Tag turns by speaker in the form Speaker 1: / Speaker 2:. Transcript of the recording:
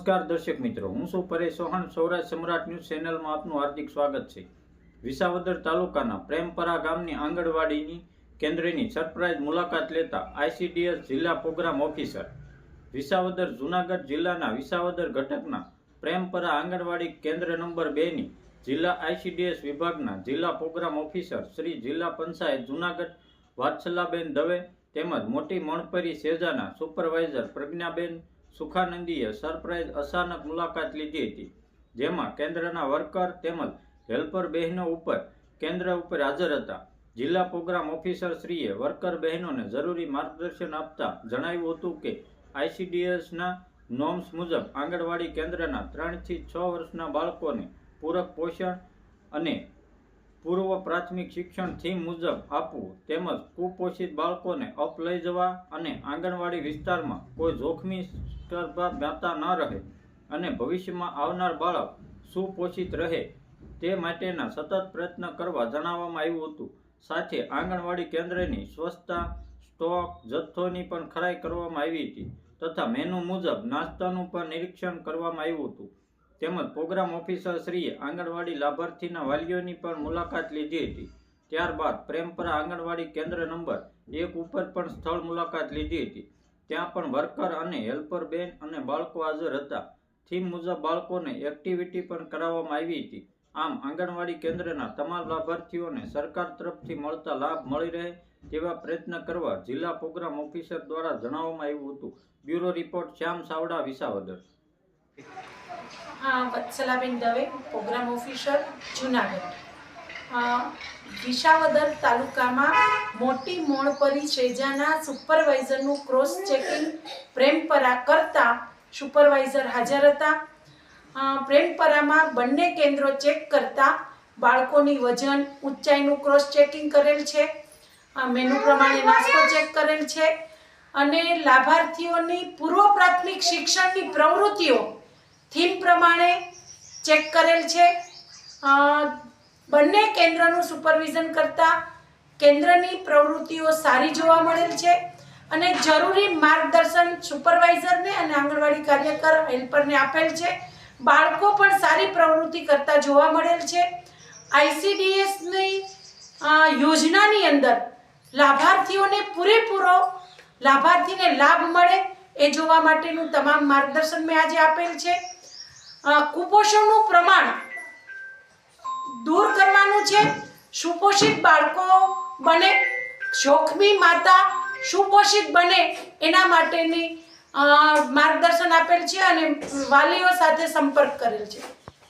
Speaker 1: નમસ્કાર દર્શક મિત્રો, હું છું પરેશ ચૌહાણ સૌરાષ્ટ્ર સમ્રાટ ન્યૂઝ ચેનલમાં આપનું હાર્દિક સ્વાગત છે. વિસાવદર તાલુકાના પ્રેમપરા ગામની આંગણવાડીની કેન્દ્રની સરપ્રાઇઝ મુલાકાત લેતા આઈસીડીએસ જિલ્લા પ્રોગ્રામ ઓફિસર વિસાવદર જૂનાગઢ જિલ્લાના વિસાવદર ઘટકના પ્રેમપરા આંગણવાડી કેન્દ્ર નંબર બેની જિલ્લા આઈસીડીએસ વિભાગના જિલ્લા પ્રોગ્રામ ઓફિસર શ્રી જિલ્લા પંચાયત જુનાગઢ વાત્સલાબેન દવે તેમજ મોટી મણપરી સેજાના સુપરવાઇઝર પ્રજ્ઞાબેન સુખાનંદીએ સરપ્રાઇઝ અચાનક મુલાકાત લીધી હતી, જેમાં કેન્દ્રના વર્કર તેમજ હેલ્પર બહેનો ઉપર, કેન્દ્ર ઉપર હાજર હતા. જિલ્લા પ્રોગ્રામ ઓફિસર શ્રીએ વર્કર બહેનોને જરૂરી માર્ગદર્શન આપતા જણાવ્યું હતું કે, આઈસીડીએસના નોર્મ્સ મુજબ આંગણવાડી કેન્દ્રના ત્રણથી છ વર્ષના બાળકોને પૂરક પોષણ અને પૂર્વ પ્રાથમિક શિક્ષણ થીમ મુજબ આપવું તેમજ કુપોષિત બાળકોને અપ લઈ જવા અને આંગણવાડી વિસ્તારમાં કોઈ જોખમી સ્પર્ધા જ્ઞાતા ન રહે અને ભવિષ્યમાં આવનાર બાળક સુપોષિત રહે તે માટેના સતત પ્રયત્ન કરવા જણાવવામાં આવ્યું હતું. સાથે આંગણવાડી કેન્દ્રની સ્વચ્છતા, સ્ટોક, જથ્થોની પણ ખરાઈ કરવામાં આવી હતી તથા મેનુ મુજબ નાસ્તાનું પણ નિરીક્ષણ કરવામાં આવ્યું હતું. તેમજ પ્રોગ્રામ ઓફિસર શ્રીએ આંગણવાડી લાભાર્થીના વાલીઓની પણ મુલાકાત લીધી હતી. ત્યારબાદ પ્રેમપરા આંગણવાડી કેન્દ્ર નંબર એક ઉપર પણ સ્થળ મુલાકાત લીધી હતી. ત્યાં પણ વર્કર અને હેલ્પર બેન અને બાળકો હાજર હતા. થીમ મુજબ બાળકોને એક્ટિવિટી પણ કરાવવામાં આવી હતી. આમ આંગણવાડી કેન્દ્રના તમામ લાભાર્થીઓને સરકાર તરફથી મળતા લાભ મળી રહે તેવા પ્રયત્ન કરવા જિલ્લા પ્રોગ્રામ ઓફિસર દ્વારા જણાવવામાં આવ્યું હતું. Bureau report Shyam Savda Visavadar.
Speaker 2: Vatsalaben Dave, program officer, Junagadh. Visavadar તાલુકામાં મોટી મોણપરી શેજાના સુપરવાઇઝરનું ક્રોસ ચેકિંગ પ્રેમપરા કરતા સુપરવાઇઝર હાજર હતા. પ્રેમપરામાં બંને કેન્દ્રો ચેક કરતા બાળકોની વજન ઊંચાઈનું ક્રોસ ચેકિંગ કરેલ છે. મેનુ પ્રમાણે નાસ્તો ચેક કરેલ છે. અને લાભાર્થીઓની પૂર્વ પ્રાથમિક શિક્ષણની પ્રવૃત્તિઓ થીમ પ્રમાણે ચેક કરેલ છે. બંને કેન્દ્રનું સુપરવિઝન કરતા કેન્દ્રની પ્રવૃત્તિઓ સારી જોવા મળેલ છે અને જરૂરી માર્ગદર્શન સુપરવાઇઝરને અને આંગણવાડી કાર્યકર હેલ્પરને આપેલ છે. બાળકો પણ સારી પ્રવૃત્તિ કરતા જોવા મળેલ છે. આઈસીડીએસની યોજનાની અંદર લાભાર્થીઓને પૂરેપૂરો લાભાર્થીને લાભ મળે એ જોવા માટેનું તમામ માર્ગદર્શન મેં આજે આપેલ છે. કુપોષણનું પ્રમાણ દૂર કરવાનું છે. સુપોષિત બાળકો બને, જોખમી માતા સુપોષિત બને એના માટેની માર્ગદર્શન આપેલ છે અને વાલીઓ સાથે સંપર્ક કરેલ છે.